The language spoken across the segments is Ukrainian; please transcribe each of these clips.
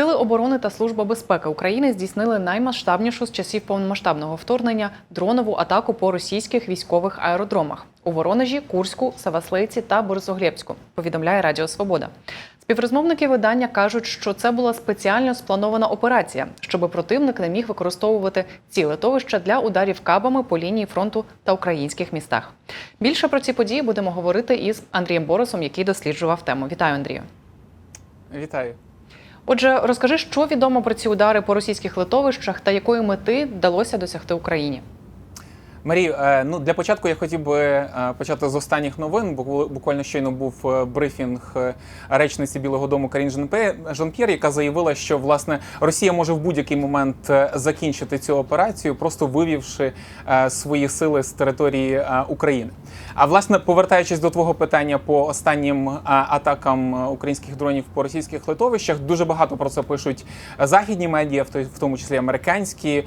Сили оборони та служба безпеки України здійснили наймасштабнішу з часів повномасштабного вторгнення дронову атаку по російських військових аеродромах у Воронежі, Курську, Саваслейці та Борисоглєбську. Повідомляє Радіо Свобода. Співрозмовники видання кажуть, що це була спеціально спланована операція, щоб противник не міг використовувати ці литовища для ударів кабами по лінії фронту та українських містах. Більше про ці події будемо говорити із Андрієм Борисом, який досліджував тему. Вітаю, Андрію. Вітаю. Отже, розкажи, що відомо про ці удари по російських литовищах та якої мети вдалося досягти Україні. Марію, е, ну для початку я хотів би е, почати з останніх новин. Бу- Буквально щойно був е, брифінг речниці Білого Дому Карін Жан-П'єр, яка заявила, що власне Росія може в будь-який момент закінчити цю операцію, просто вивівши свої сили з території України. А власне, повертаючись до твого питання по останнім атакам українських дронів по російських литовищах, дуже багато про це пишуть західні медіа, в в тому числі американські.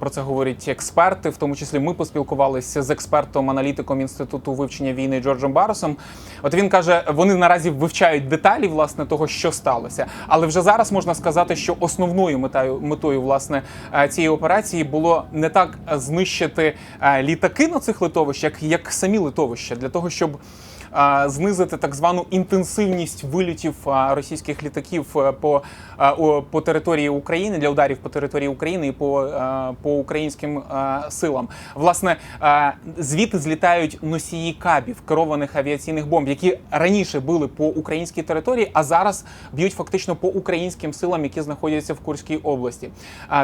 Про це говорять експерти. В тому числі ми поспілкувалися з експертом, аналітиком інституту вивчення війни Джорджем Баросом. От він каже, вони наразі вивчають деталі власне того, що сталося. Але вже зараз можна сказати, що основною метою метою власне е, цієї операції було не так знищити е, літаки на цих литовищах, як самі литовища, для того, щоб знизити так звану інтенсивність вильотів російських літаків е, по, по території України для ударів по території України і по, по українським силам. Власне, звідти злітають носії кабів керованих авіаційних бомб, які раніше били по українській території, а зараз б'ють фактично по українським силам, які знаходяться в Курській області.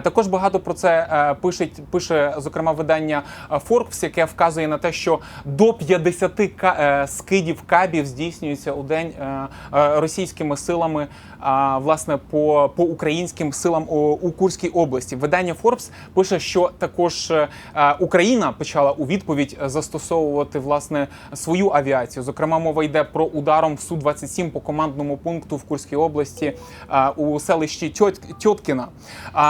Також багато про це е, пише, пише зокрема видання е, Forbes, яке вказує на те, що до 50 ка- е, скидів кабів здійснюється у день е, е, російськими силами а, власне по, по українським силам у, у Курській області. Видання Forbes пише, що також е, е, Україна почала у відповідь застосовувати власне свою авіацію. Зокрема, мова йде про ударом су 27 по командному пункту в Курській області е, у селищі Тьоткіна. Е,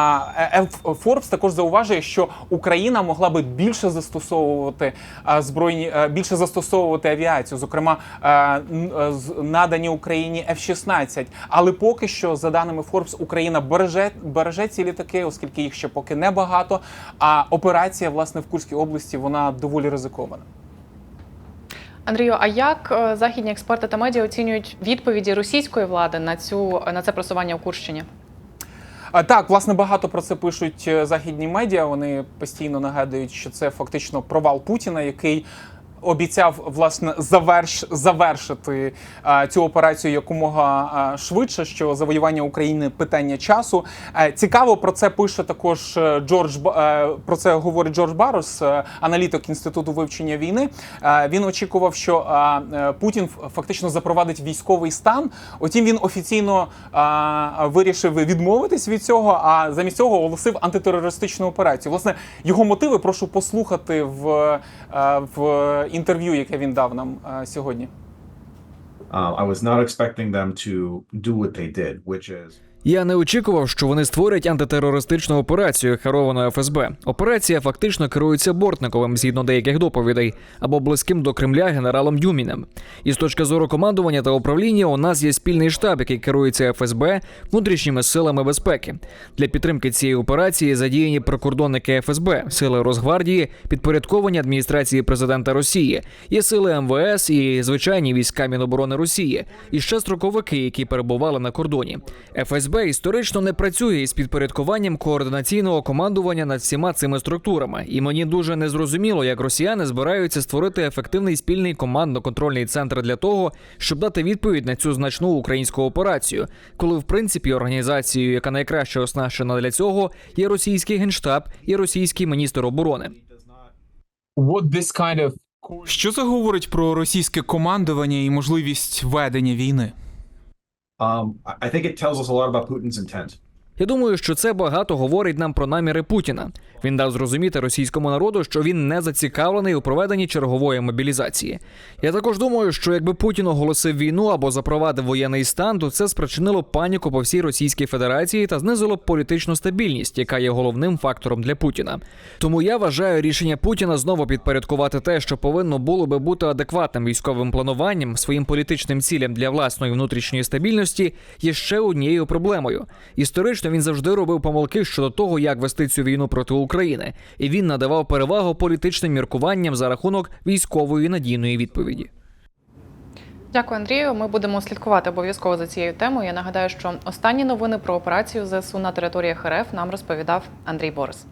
е, Forbes також зауважує, що Україна могла би більше застосовувати е, збройні е, більше застосовувати авіацію, зокрема е, е, надані Україні F-16. Але поки що, за даними Forbes, Україна береже береже ці літаки, оскільки їх ще поки небагато. А операція власне в Курській області вона доволі ризикована. Андрію, а як е, західні експерти та медіа оцінюють відповіді російської влади на цю на це просування у Курщині? Так, власне, багато про це пишуть західні медіа. Вони постійно нагадують, що це фактично провал Путіна, який. Обіцяв власне заверш завершити а, цю операцію якомога а, швидше, що завоювання України питання часу. Е, цікаво про це пише також е, Джордж е, про це говорить Джордж Барос, е, аналітик інституту вивчення війни. Е, він очікував, що а, е, Путін фактично запровадить військовий стан. Утім, він офіційно а, вирішив відмовитись від цього, а замість цього оголосив антитерористичну операцію. Власне, його мотиви прошу послухати в, е, в інтерв'ю, яке він дав нам е, сьогодні. Um, I was not expecting them to do what they did, which is Я не очікував, що вони створять антитерористичну операцію керовану ФСБ. Операція фактично керується Бортниковим згідно деяких доповідей або близьким до Кремля генералом Дюміним. І з точки зору командування та управління у нас є спільний штаб, який керується ФСБ внутрішніми силами безпеки. Для підтримки цієї операції задіяні прикордонники ФСБ, сили Росгвардії, підпорядковані адміністрації президента Росії, є сили МВС і звичайні війська Міноборони Росії, і ще строковики, які перебували на кордоні. ФСБ історично не працює із підпорядкуванням координаційного командування над всіма цими структурами, і мені дуже незрозуміло, як росіяни збираються створити ефективний спільний командно-контрольний центр для того, щоб дати відповідь на цю значну українську операцію, коли в принципі організацією, яка найкраще оснащена для цього, є російський генштаб і російський міністр оборони. Що це говорить про російське командування і можливість ведення війни? Um, I- I think it tells us a lot about Putin's intent. Я думаю, що це багато говорить нам про наміри Путіна. Він дав зрозуміти російському народу, що він не зацікавлений у проведенні чергової мобілізації. Я також думаю, що якби Путін оголосив війну або запровадив воєнний стан, то це спричинило паніку по всій Російській Федерації та знизило б політичну стабільність, яка є головним фактором для Путіна. Тому я вважаю рішення Путіна знову підпорядкувати те, що повинно було би бути адекватним військовим плануванням, своїм політичним цілям для власної внутрішньої стабільності, є ще однією проблемою. Історично він завжди робив помилки щодо того, як вести цю війну проти України, і він надавав перевагу політичним міркуванням за рахунок військової надійної відповіді. Дякую, Андрію. Ми будемо слідкувати обов'язково за цією темою. Я нагадаю, що останні новини про операцію ЗСУ на територіях РФ нам розповідав Андрій Борис.